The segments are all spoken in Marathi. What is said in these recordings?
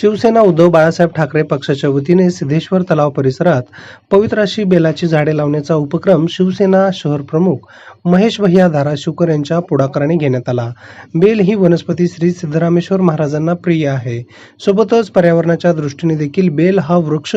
शिवसेना उद्धव बाळासाहेब ठाकरे पक्षाच्या वतीने सिद्धेश्वर तलाव परिसरात पवित्र अशी बेलाची झाडे लावण्याचा उपक्रम शिवसेना शहर प्रमुख महेश भैया धाराशिवकर यांच्या पुढाकाराने घेण्यात आला. बेल ही वनस्पती श्री सिद्धरामेश्वर महाराजांना प्रिय आहे. सोबतच पर्यावरणाच्या दृष्टीने देखील बेल हा वृक्ष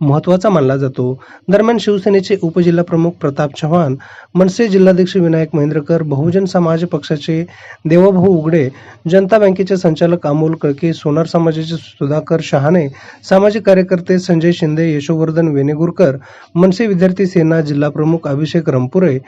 महत्त्वाचा मानला जातो. दरम्यान शिवसेनेचे उपजिल्हा प्रमुख प्रताप चव्हाण मनसे जिल्हाध्यक्ष विनायक महेंद्रकर बहुजन समाज पक्षाचे देवाभाऊ उघडे जनता बँकेचे संचालक अमोल कळके सोनार समाजाचे सुधाकर शहाणे सामाजिक कार्यकर्ते संजय शिंदे यशोवर्धन वेनेगुरकर मनसे विद्यार्थी सेना जिल्हा प्रमुख अभिषेक रंपुरे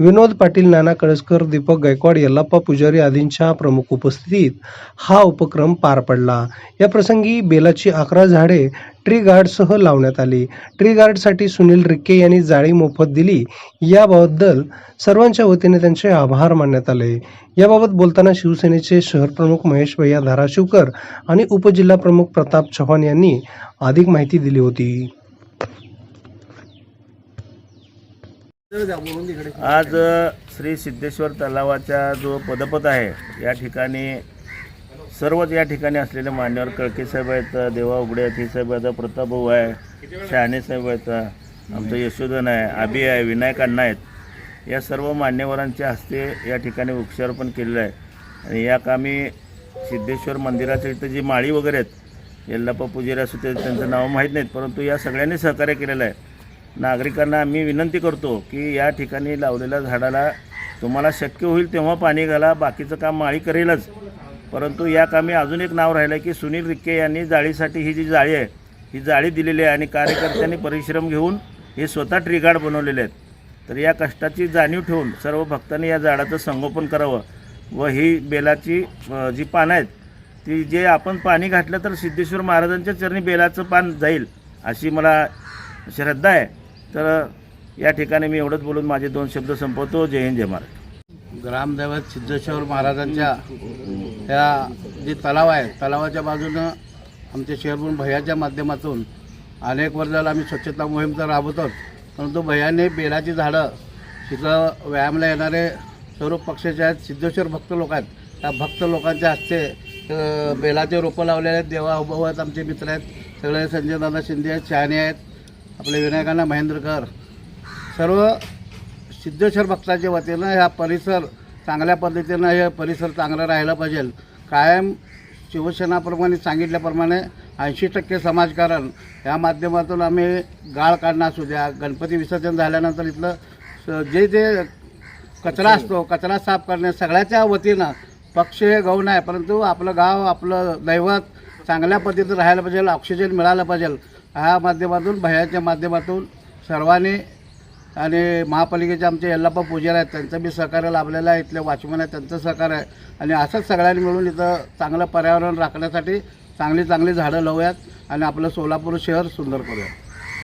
विनोद पाटील नाना कळसकर दीपक गायकवाड यल्लाप्पा पुजारी आदींच्या प्रमुख उपस्थितीत हा उपक्रम पार पडला. या प्रसंगी बेलाची अकरा झाडे ट्री गार्डसह लावण्यात आली. ट्री गार्डसाठी सुनील रिक्के यांनी जाळी मोफत दिली. याबद्दल सर्वांच्या वतीने त्यांचे आभार मानण्यात आले. याबाबत बोलताना शिवसेनेचे शहर प्रमुख महेश भैया धाराशिवकर आणि उपजिल्हा प्रमुख प्रताप चव्हाण यांनी अधिक माहिती दिली होती. आज श्री सिद्धेश्वर तलावाचा जो पदपथ आहे या ठिकाणी सर्वच या ठिकाणी असलेले मान्यवर कळके साहेब आहेत देवा उघडे आहेत हे साहेब आहेत प्रतापभाऊ आहे शहाणे साहेब आहेत आमचं यशोधन आहे आबी आहे विनायक अण्णा आहेत. या सर्व मान्यवरांच्या हस्ते या ठिकाणी वृक्षारोपण केलेलं आहे. आणि या कामी सिद्धेश्वर मंदिराच्या इथं जी माळी वगैरे आहेत येल्लाप्पा पुजारी असू ते त्यांचं नाव माहीत नाहीत परंतु या सगळ्यांनी सहकार्य केलेलं आहे. नागरिकांना आम्ही विनंती करतो की या ठिकाणी लावलेल्या झाडाला तुम्हाला शक्य होईल तेव्हा पाणी घाला बाकीचं काम माळी करेलच. परंतु या कामी अजून एक नाव राहिलं की सुनील रिक्के यांनी जाळीसाठी ही जी जाळी आहे ही जाळी दिलेली आहे आणि कार्यकर्त्यांनी परिश्रम घेऊन हे स्वतः ट्रिगार्ड बनवलेले आहेत. तर या कष्टाची जाणीव ठेवून सर्व भक्तांनी या झाडाचं संगोपन करावं व ही बेलाची जी पानं आहेत ती जे आपण पाणी घातलं तर सिद्धेश्वर महाराजांच्या चरणी बेलाचं पान जाईल अशी मला श्रद्धा आहे. तर या ठिकाणी मी एवढंच बोलून माझे दोन शब्द संपवतो. जय हिंद जय महाराज ग्रामदैवत सिद्धेश्वर महाराजांच्या ह्या जे तलाव आहे तलावाच्या बाजूनं आमच्या शहरभरून भयाच्या माध्यमातून अनेक वर्षाला आम्ही स्वच्छता मोहीम तर राबवतो परंतु भयाने बेलाची झाडं तिथं व्यायामाला येणारे सर्व पक्षाचे आहेत सिद्धेश्वर भक्त लोक आहेत. त्या भक्त लोकांच्या हस्ते बेलाचे रोपं लावलेले आहेत देवा उभाऊ आहेत आमचे मित्र आहेत. सगळे संजयदादा शिंदे आहेत शहाणे आहेत. आपले विनायकांना महेंद्रकर. सर्व सिद्धेश्वर भक्ताच्या वतीनं ह्या परिसर चांगल्या पद्धतीनं हे परिसर चांगलं राहिलं पाहिजे. कायम शिवसेनाप्रमाणे सांगितल्याप्रमाणे ऐंशी टक्के समाजकारण या माध्यमातून आम्ही गाळ काढणं असू द्या गणपती विसर्जन झाल्यानंतर इथलं स- जे जे कचरा असतो कचरा साफ करणे सगळ्याच्या वतीनं पक्ष हे गौण आहे परंतु आपलं गाव आपलं दैवत चांगल्या पद्धतीनं राहायला पाहिजे ऑक्सिजन मिळालं पाहिजे. ह्या माध्यमातून भयाच्या माध्यमातून सर्वांनी आणि महापालिकेचे आमचे यल्लाप्पा पुजारी आहेत त्यांचं बी सहकार्य लाभलेलं आहे इथले वॉचमन आहेत त्यांचं सहकार्य आहे. आणि असंच सगळ्यांनी मिळून इथं चांगलं पर्यावरण राखण्यासाठी चांगली चांगली झाडं लावूयात आणि आपलं सोलापूर शहर सुंदर करूयात.